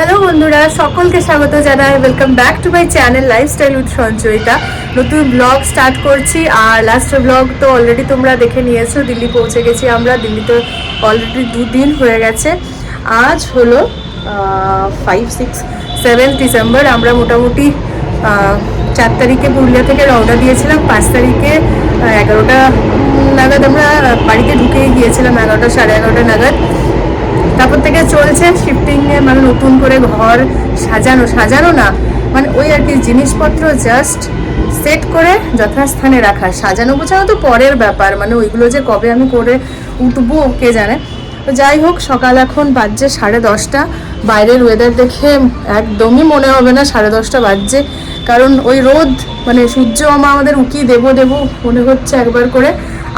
Hello বন্ধুরা, সকলকে স্বাগত জানাই। Welcome back to my channel lifestyle with Sanchayita নতুন ব্লগ স্টার্ট করছি, আর লাস্টের ব্লগ তো অলরেডি তোমরা দেখে নিয়েছো, দিল্লি পৌঁছে গেছি আমরা। দিল্লিতে অলরেডি দুদিন হয়ে গেছে। আজ হলো ফাইভ সিক্স সেভেন ডিসেম্বর আমরা মোটামুটি চার তারিখে পুরুলিয়া থেকে রওনা দিয়েছিলাম। পাঁচ তারিখে, এগারোটা নাগাদ আমরা বাড়িতে ঢুকে গিয়েছিলাম, এগারোটা সাড়ে এগারোটা নাগাদ। তারপর থেকে চলছে শিফটিং এ মানে নতুন করে ঘর সাজানো সাজানো না মানে ওই আর কি জিনিসপত্র জাস্ট সেট করে যথাস্থানে রাখা। সাজানো গোছানো তো পরের ব্যাপার মানে ওইগুলো যে কবে আমি করে উঠবো, কে জানে? তো যাই হোক, সকাল এখন বাজছে সাড়ে দশটা। বাইরের ওয়েদার দেখে একদমই মনে হবে না সাড়ে দশটা বাজছে। কারণ ওই রোদ মানে সূর্য আমা আমাদের উকি দেবো, দেব মনে হচ্ছে একবার করে।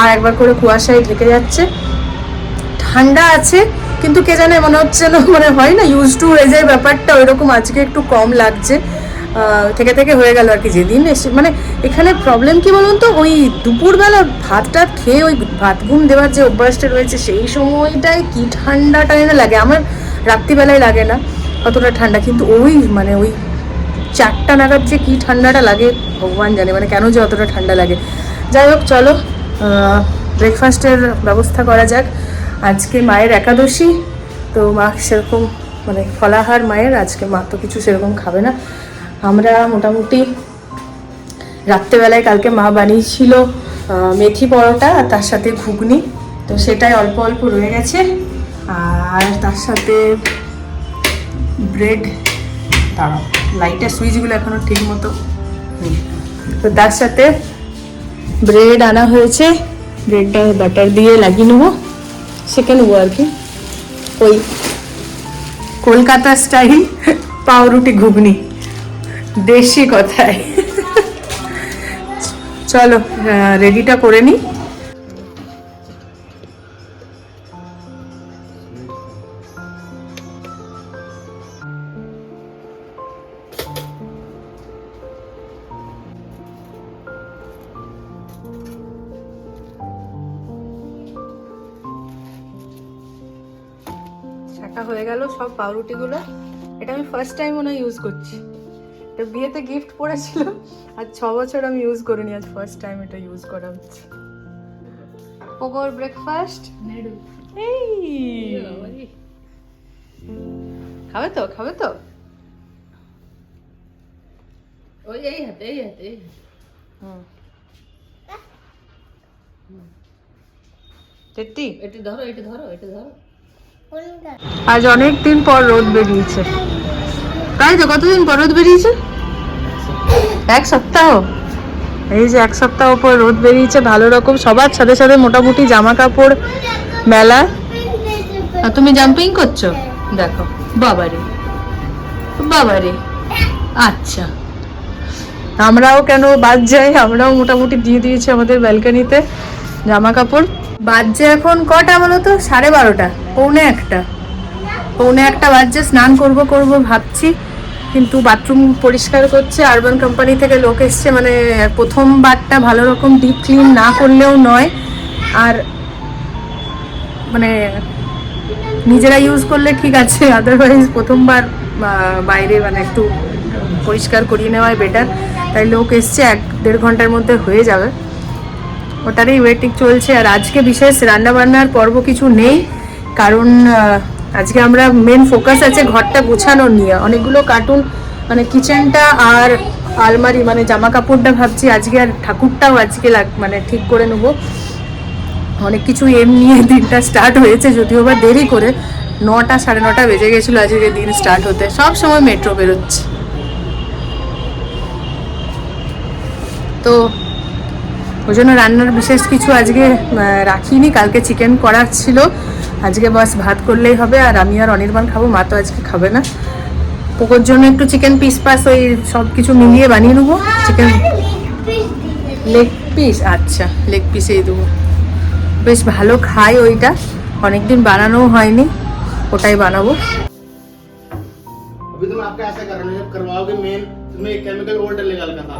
আর একবার করে কুয়াশায় ঢেকে যাচ্ছে। ঠান্ডা আছে কিন্তু কে জানে, মনে হচ্ছে না মানে হয় না ইউজ টু হয়ে যায় ব্যাপারটা ওইরকম, আজকে একটু কম লাগছে। থেকে থেকে হয়ে গেল আর কি, যেদিন এসে মানে এখানে প্রবলেম কি বলুন তো, ওই দুপুরবেলা ভাত টাত খেয়ে ওই ভাত ঘুম দেওয়ার যে অভ্যাসটা রয়েছে, সেই সময়টায় কি ঠান্ডা টাইনে লাগে? আমার রাত্রিবেলায় লাগে না, অতটা ঠান্ডা, কিন্তু ওই মানে ওই চারটা নাগাদ যে কি ঠান্ডাটা লাগে, ভগবান জানে মানে কেন যে অতটা ঠান্ডা লাগে। যাই হোক, চলো ব্রেকফাস্টের ব্যবস্থা করা যাক। আজকে মায়ের একাদশী, তো মা সেরকম মানে ফলাহার মায়ের, আজকে মা তো কিছু সেরকম খাবে না। আমরা মোটামুটি রাত্রেবেলায় কালকে মা বানিয়েছিল মেথি পরোটা আর তার সাথে ঘুগনি। তো সেটাই অল্প অল্প রয়ে গেছে। আর তার সাথে ব্রেড দাঁড়াও লাইটের সুইচগুলো এখনও ঠিক মতো। তো তার সাথে ব্রেড আনা হয়েছে। ব্রেডটা বাটার দিয়ে লাগিয়ে নেব। সেকে নেব আর কি ওই কলকাতা স্টাইল পাউরুটি ঘুগনি দেশি কথায় চলো রেডিটা করে নিই হয়ে গেল সব পাউরুটিগুলো। এটা আমি ফার্স্ট টাইম মনে ইউজ করছি। এটা বিয়েতে গিফট পড়েছিল আর ছ বছর আমি ইউজ করিনি আজ ফার্স্ট টাইম এটা ইউজ করা হচ্ছে। ওগোর ব্রেকফাস্ট এই! খাবে তো খাবে তো? ওই এই হাতে এই হাতে এই হাতে। হুম। তেত্তি এটা ধরো এটা ধরো এটা ধরো। আজ অনেক দিন পর রোদ বেরিয়েছে। তাই তো, কতদিন পর রোদ বেরিয়েছে? এক সপ্তাহ? এই যে এক সপ্তাহ পর রোদ বেরিয়েছে, ভালো রকম। সবার সাথে সাথে মোটামুটি জামা কাপড় মেলা। আর তুমি জাম্পিং করছ? দেখো, বাবারে বাবারে। আচ্ছা। আমরাও কেন বাদ যাই? আমরাও মোটামুটি দিয়ে দিয়েছি আমাদের ব্যালকানিতে জামা কাপড় বাজছে এখন কটা বলো তো? সাড়ে বারোটা। পৌনে একটা। পৌনে একটা বাজছে, স্নান করব করব ভাবছি, কিন্তু বাথরুম পরিষ্কার করছে আরবান কোম্পানি থেকে লোক এসছে মানে প্রথমবারটা ভালো রকম ডিপ ক্লিন না করলেও নয়। আর মানে নিজেরা ইউজ করলে ঠিক আছে আদারওয়াইজ প্রথমবার বাইরে মানে একটু পরিষ্কার করিয়ে নেওয়াই বেটার তাই লোক এসছে, এক দেড় ঘণ্টার মধ্যে হয়ে যাবে। ওটারই ওয়েটিং চলছে, আর আজকে বিশেষ রান্নাবান্নার পর্ব কিছু নেই। কারণ আজকে আমরা মেন ফোকাস আছে ঘরটা গোছানো নিয়ে। অনেকগুলো কার্টুন মানে কিচেনটা আর আলমারি মানে জামা কাপড়টা ভাবছি আজকে আর ঠাকুরটাও আজকে লাগ মানে ঠিক করে নেব। অনেক কিছু এম নিয়ে দিনটা স্টার্ট হয়েছে, যদিও বা দেরি করে। নটা, সাড়ে নটা বেজে গেছিল আজকে দিন স্টার্ট হতে। সব সময় মেট্রো বেরোচ্ছে। তো, ওই জন্য রান্নার বিশেষ কিছু আজকে রাখিনি। কালকে চিকেন করার ছিল। আজকে বাস ভাত করলেই হবে আর আমি আর অনির্বাণ খাবো মা তো আজকে খাবে না পোকোর জন্য একটু চিকেন পিস পাস ওই সব কিছু মিলিয়ে বানিয়ে নেবো চিকেন লেগ পিস আচ্ছা লেগ পিসেই দেবো বেশ ভালো খাই ওইটা অনেকদিন বানানোও হয়নি ওটাই বানাবো अभी तो मैं आपका ऐसा कर रहा हूँ जब करवाओगे मेन तुम्हें एक केमिकल और डलेगा हल्का सा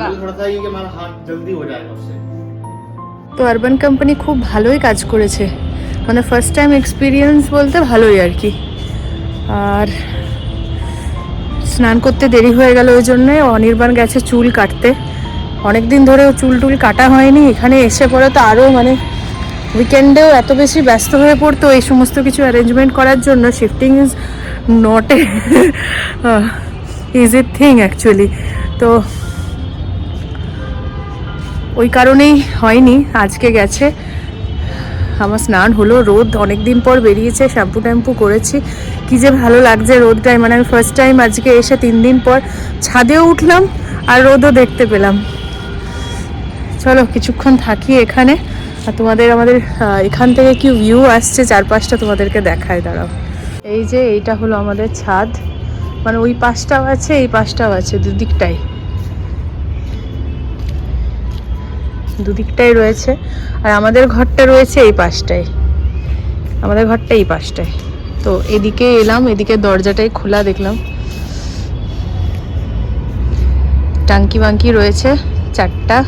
मुझे थोड़ा सा ये कि हमारा हाथ जल्दी हो जाएगा उससे তো আরবান কোম্পানি খুব ভালোই কাজ করেছে। মানে ফার্স্ট টাইম এক্সপিরিয়েন্স বলতে ভালোই আর কি। আর স্নান করতে দেরি হয়ে গেল ওই জন্যে অনির্বাণ গেছে চুল কাটতে। অনেক দিন ধরে চুল টুল কাটা হয়নি, এখানে এসে পরে তো আরও মানে উইকেন্ডেও এত বেশি ব্যস্ত হয়ে পড়তো এই সমস্ত কিছু অ্যারেঞ্জমেন্ট করার জন্য। Shifting is not a easy thing actually তো ওই কারণেই হয়নি, আজকে গেছে। আমার স্নান হলো, রোদ অনেক দিন পর বেরিয়েছে, শ্যাম্পু ট্যাম্পু করেছি। কি যে ভালো লাগছে রোদটাই মানে আমি ফার্স্ট টাইম আজকে এসে তিন দিন পর ছাদেও উঠলাম আর রোদও দেখতে পেলাম। চলো, কিছুক্ষণ থাকি এখানে। আর তোমাদের আমাদের এখান থেকে কি ভিউ আসছে, চারপাশটা তোমাদেরকে দেখায়, দাঁড়াও। এই যে, এইটা হলো আমাদের ছাদ। মানে ওই পাশটাও আছে, এই পাশটাও আছে, দুদিকটাই। দুদিকটাই রয়েছে। আর আমাদের ঘরটা রয়েছে এই পাশটায়। আমাদের ঘরটা এই পাশটায়। তো এদিকে এলাম, এদিকে দরজাটাই খোলা দেখলাম। টাঙ্কি বাঙ্কি রয়েছে, চারটা।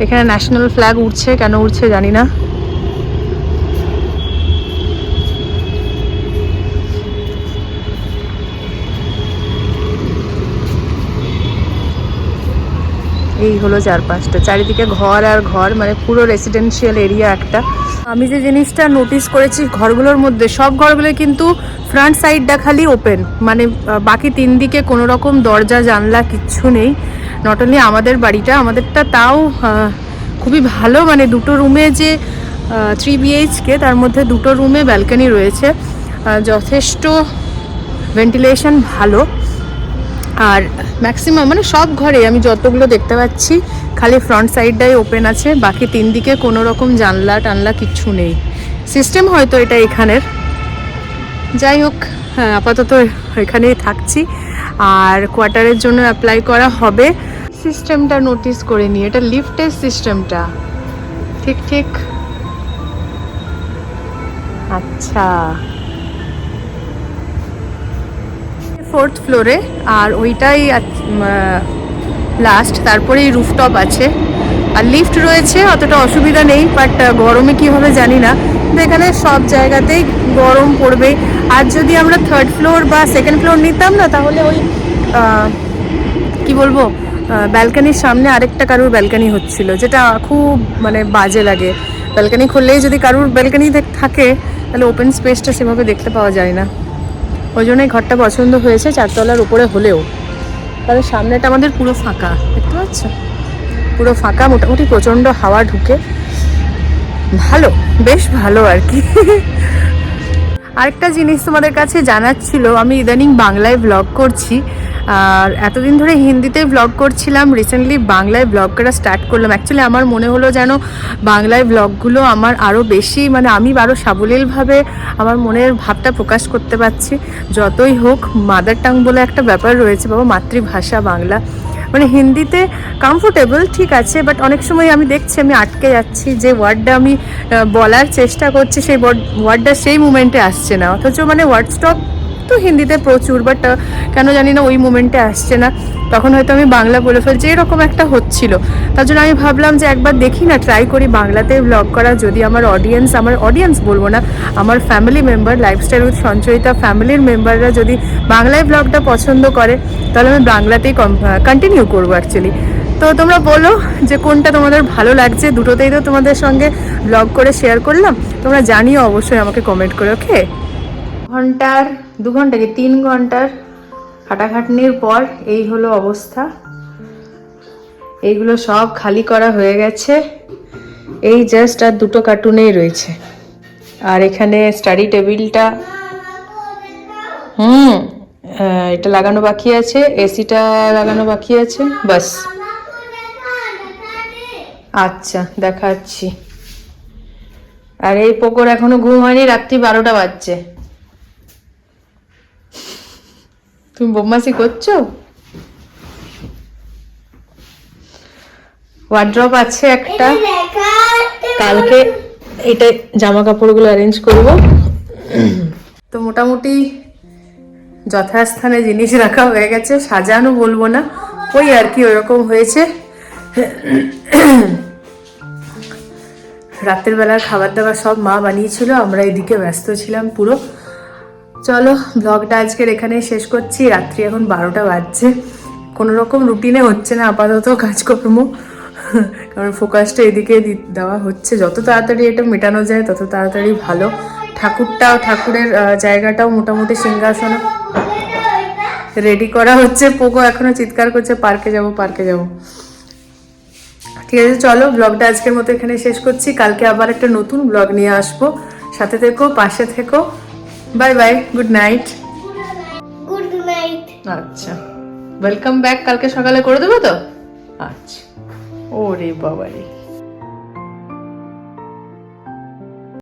এখানে ন্যাশনাল ফ্ল্যাগ উঠছে কেন উঠছে জানি না। এই হলো চারপাশটা। চারিদিকে ঘর আর ঘর মানে পুরো রেসিডেন্সিয়াল এরিয়া একটা। আমি যে জিনিসটা নোটিস করেছি ঘরগুলোর মধ্যে, সব ঘরগুলো কিন্তু ফ্রন্ট সাইডটা খালি ওপেন মানে বাকি তিন দিকে কোনো রকম দরজা, জানলা কিচ্ছু নেই। নট অনলি আমাদের বাড়িটা, আমাদেরটা তাও খুবই ভালো। মানে দুটো রুমে যে থ্রি বিএইচকে তার মধ্যে দুটো রুমে ব্যালকনি রয়েছে। যথেষ্ট ভেন্টিলেশন ভালো। আর ম্যাক্সিমাম মানে সব ঘরে আমি যতগুলো দেখতে পাচ্ছি, খালি ফ্রন্ট সাইডটাই ওপেন আছে, বাকি তিন দিকে কোনো রকম জানলা টানলা কিচ্ছু নেই। সিস্টেম হয়তো এটা এখানের। যাই হোক হ্যাঁ আপাতত এখানেই থাকছি। আর কোয়ার্টারের জন্য অ্যাপ্লাই করা হবে। সিস্টেমটা নোটিস করে নি এটা লিফটের সিস্টেমটা ঠিক ঠিক। আচ্ছা। ফোর্থ ফ্লোরে, আর ওইটাই লাস্ট তারপরে এই রুফটপ আছে। আর লিফট রয়েছে, অতটা অসুবিধা নেই বাট গরমে কি হবে জানি না। কিন্তু এখানে সব জায়গাতেই গরম পড়বে। আর যদি আমরা থার্ড ফ্লোর বা সেকেন্ড ফ্লোর নিতাম না, তাহলে ওই কি বলব ব্যালকানির সামনে আরেকটা কারুর ব্যালকানি হচ্ছিল, যেটা খুব মানে বাজে লাগে। ব্যালকানি খুললেই যদি কারুর ব্যালকানি থাকে তাহলে ওপেন স্পেসটা সেভাবে দেখতে পাওয়া যায় না। ওই জন্যই ঘরটা পছন্দ হয়েছে চারতলার উপরে হলেও। তাহলে সামনেটা আমাদের পুরো ফাঁকা, দেখতে পাচ্ছ? পুরো ফাঁকা, মোটামুটি প্রচণ্ড হাওয়া ঢুকে। ভালো, বেশ ভালো আর কি। আরেকটা জিনিস তোমাদের কাছে জানাচ্ছিল ছিল, আমি ইদানিং বাংলায় ব্লগ করছি। আর এতদিন ধরে হিন্দিতে ব্লগ করছিলাম রিসেন্টলি বাংলায় ব্লগ করা স্টার্ট করলাম। অ্যাকচুয়ালি আমার মনে হলো যেন বাংলায় ব্লগগুলো আমার আরও বেশি মানে আমি আরও সাবলীলভাবে আমার মনের ভাবটা প্রকাশ করতে পারছি। যতই হোক মাদার টাং বলে একটা ব্যাপার রয়েছে, বাবা, মাতৃভাষা বাংলা। মানে হিন্দিতে কমফোর্টেবল ঠিক আছে বাট অনেক সময় আমি দেখছি, আমি আটকে যাচ্ছি যে ওয়ার্ডটা আমি বলার চেষ্টা করছি, সেই ওয়ার্ডটা সেই মুমেন্টে আসছে না। অথচ মানে ওয়ার্ড স্টক তো হিন্দিতে প্রচুর বাট কেন জানি না ওই মুমেন্টে আসছে না। তখন হয়তো আমি বাংলা বলে ফেলছি, এরকম একটা হচ্ছিল। তার জন্য আমি ভাবলাম যে একবার দেখি না ট্রাই করি বাংলাতে ব্লগ করা। যদি আমার অডিয়েন্স আমার অডিয়েন্স বলব না, আমার family member lifestyle with Sanchayita ফ্যামিলির মেম্বাররা যদি বাংলায় ব্লগটা পছন্দ করে, তাহলে আমি বাংলাতেই কন্টিনিউ করব অ্যাকচুয়ালি তো তোমরা বলো যে কোনটা তোমাদের ভালো লাগছে। দুটোতেই তো তোমাদের সঙ্গে ব্লগ করে শেয়ার করলাম। তোমরা জানিও অবশ্যই আমাকে কমেন্ট করে ওকে ঘণ্টার, দু ঘণ্টা কি, তিন ঘণ্টার খাটাখাটনির পর এই হলো অবস্থা। এইগুলো সব খালি করা হয়ে গেছে। এই জাস্ট আর দুটো কার্টুনেই রয়েছে। আর এখানে স্টাডি টেবিলটা, হুম এটা লাগানো বাকি আছে, এসিটা লাগানো বাকি আছে, বাস। আচ্ছা দেখাচ্ছি। আর এই পোকোর এখনও ঘুম হয়নি, রাত্রি বারোটা বাজছে। তুমি বোমাসি করছ? ওয়ার্ড্রপ আছে একটা। কালকে এটা জামা কাপড়গুলো অ্যারেঞ্জ করব। তো মোটামুটি যথাস্থানে জিনিস রাখা হয়ে গেছে সাজানো বলব না। ওই আর কি ওরকম হয়েছে। রাতের বেলার খাবার দাবার সব মা বানিয়েছিল আমরা এদিকে ব্যস্ত ছিলাম পুরো। চলো ব্লগটা আজকের এখানেই শেষ করছি। রাত্রি এখন বারোটা বাজছে। কোনো রকম রুটিনে হচ্ছে না, আপাতত কাজকর্ম। কারণ ফোকাসটা এদিকে দেওয়া হচ্ছে। যত তাড়াতাড়ি এটা মেটানো যায়, তত তাড়াতাড়ি ভালো। ঠাকুরটাও, ঠাকুরের জায়গাটাও মোটামুটি সিংহাসন রেডি করা হচ্ছে। পোকো এখনও চিৎকার করছে, পার্কে যাব পার্কে যাব। ঠিক আছে, চলো ব্লগটা আজকের মতো এখানে শেষ করছি। কালকে আবার একটা নতুন ব্লগ নিয়ে আসব। সাথে থেকো, পাশে থেকো। Bye bye good night good night আচ্ছা। ওয়েলকাম ব্যাক কালকে সকালে করে দেবো তো? আচ্ছা। ওরে বাবারে।